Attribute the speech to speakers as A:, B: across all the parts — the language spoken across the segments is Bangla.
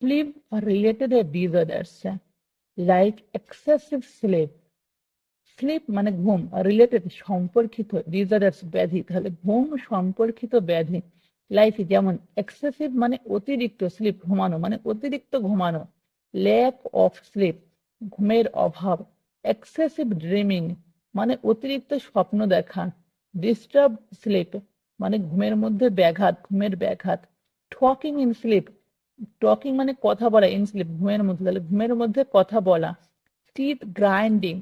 A: sleep related disorders like excessive sleep. Sleep মানে ঘুম রিলেটেড সম্পর্কিত ডিজার্ডার্স ব্যাধি, তাহলে ঘুম সম্পর্কিত ব্যাধি। লাইফ যেমন এক্সেসিভ মানে অতিরিক্ত স্লিপ ঘুমানো মানে অতিরিক্ত ঘুমানো। ল্যাক অফ স্লিপ ঘুমের অভাব। এক্সেসিভ ড্রিমিং মানে অতিরিক্ত স্বপ্ন দেখা। ডিস্টার্ব স্লিপ মানে ঘুমের মধ্যে ব্যাঘাত, ঘুমের ব্যাঘাত। টকিং ইন স্লিপ টকিং মানে কথা বলা ইন স্লিপ ঘুমের মধ্যে, তাহলে ঘুমের মধ্যে কথা বলা। টিথ গ্রাইন্ডিং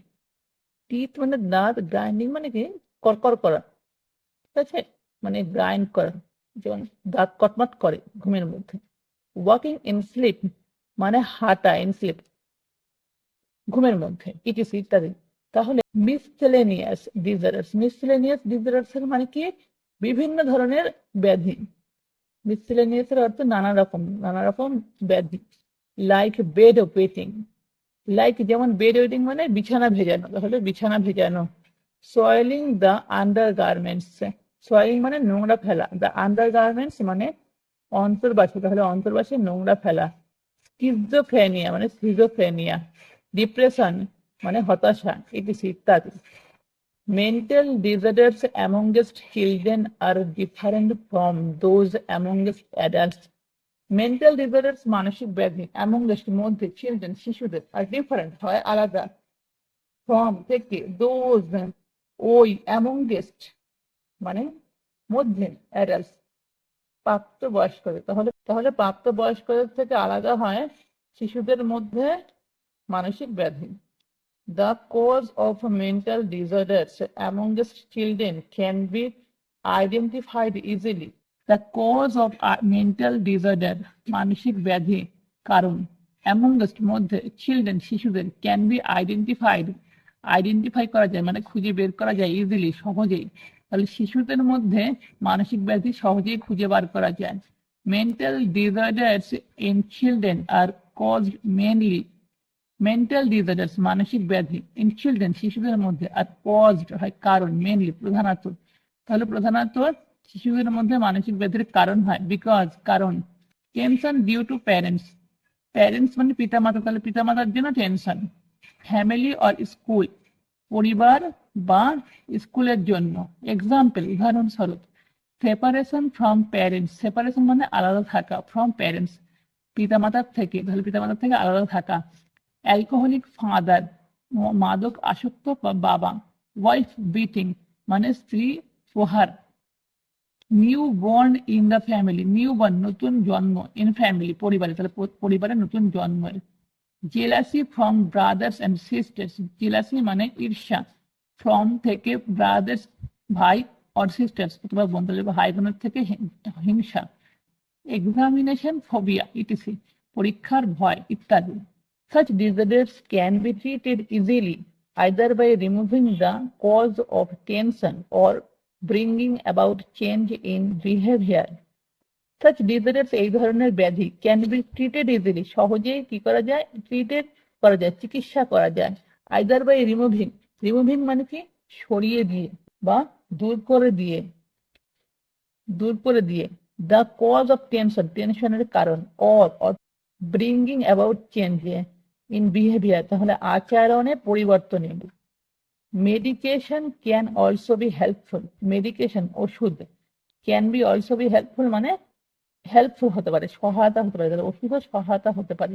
A: টিথ মানে দাঁত গ্রাইন্ডিং মানে কি? করকর করা। ঠিক আছে? মানে গ্রাইন্ড করা, যেমন দাঁত কটমট করে ঘুমের মধ্যে। ওয়াকিং ইন স্লিপ মানে হাঁটা ইন স্লিপ ঘুমের মধ্যে ইটিসি ইত্যাদি। তাহলে মিসসেলেনিয়াস ডিজার্টস মিসসেলেনিয়াস ডিজার্টস এর মানে কি? বিভিন্ন ধরনের ব্যাধি। মিসসেলেনিয়াস এর অর্থ নানা রকম নানা রকম ব্যাধি লাইক বেড ওয়েটিং লাইক যেমন বেড ওয়েটিং মানে বিছানা ভেজানো, তাহলে বিছানা ভেজানো soiling the under garments soiling মানে নোংরা ফেলা দ্য আন্ডার গার্মেন্টস মানে অন্তর্বাসী, তাহলে অন্তর্বাসী নোংরা ফেলা স্কিজোফ্রেনিয়া মানে সিজোফ্রেনিয়া ডিপ্রেশন মানে হতাশা ইত্যাদি ইত্যাদি। Mental disorders amongst children are different from those amongst adults mental disorders মানসিক ব্যাধি অ্যামংগেস্ট মধ্যে চিলড্রেন শিশুদের আর ডিফারেন্ট হয় আলাদা। ফ্রম থেকে দোজ ওই অ্যামংগেস্ট মানে মধ্যে অ্যাডাল্টস প্রাপ্ত বয়স্কদের তাহলে তাহলে প্রাপ্ত বয়স্কদের থেকে আলাদা হয় শিশুদের মধ্যে মানসিক ব্যাধি। The cause of mental disorders amongst children can be identified easily the cause of mental disorder মানসিক ব্যাধি, কারণ অ্যামংগেস্ট মধ্যে চিলড্রেন শিশুদের ক্যান বি আইডেন্টিফাইড আইডেন্টিফাই করা যায় মানে খুঁজে বের করা যায় ইজিলি সহজেই। তাহলে শিশুদের মধ্যে মানসিক ব্যাধি সহজেই খুঁজে বার করা যায়। Mental disorders in children are cause mainly mental disorders মানসিক ব্যাধি ইন চিলড্রেন শিশুদের মধ্যে আর কজড হয় কারণ মেনলি প্রধানত। তাহলে প্রধানত শিশুদের মধ্যে মানসিক ব্যাধির কারণ হয় বিকজ কারণ tension due to parents parents মানে পিতামাতা, তাহলে পিতামাতার জন্য টেনশন ফ্যামিলি অর স্কুল পরিবার বা স্কুলের জন্য। এক্সাম্পল উদাহরণস্বরূপ সেপারেশন ফ্রম প্যারেন্টস সেপারেশন মানে আলাদা থাকা ফ্রম প্যারেন্টস পিতামাতার থেকে, তাহলে পিতামাতার থেকে আলাদা থাকা। অ্যালকোহলিক ফাদার মাদক আসক্ত বাবা ওয়াইফ বিটিং মানে স্ত্রী প্রহার new born in the family new born নতুন জন্ম ইন ফ্যামিলি পরিবারে, তাহলে পরিবারে নতুন জন্ম। Jealousy from brothers and sisters jealousy মানে ঈর্ষা ফ্রম থেকে ব্রাদার্স ভাই অর সিস্টার্স অথবা বোন তাহলে ভাই বোনের থেকে হিংসা। এক্সামিনেশন ফোবিয়া ইটিসি পরীক্ষার ভয়, ইত্যাদি। Such disorders can be treated easily, either by removing the cause of tension or bringing about change in behavior. Such disorders এই ধরনের ব্যাধি ক্যান বি ট্রিটেড ইজিলি সহজেই কি করা যায় ট্রিটেড করা যায়, চিকিৎসা করা যায় আইদার বাই রিমুভিং রিমুভিং মানে কি সরিয়ে দিয়ে বা দূর করে দিয়ে, দূর করে দিয়ে দ্য কজ অফ টেনশন টেনশনের কারণ or bringing about change in behaviour তাহলে আচরণে পরিবর্তন এনে medication can also be helpful medication ওষুধ can be also be helpful মানে হেল্পফুল হতে পারে, সহায়তা হতে পারে ওষুধও সহায়তা হতে পারে।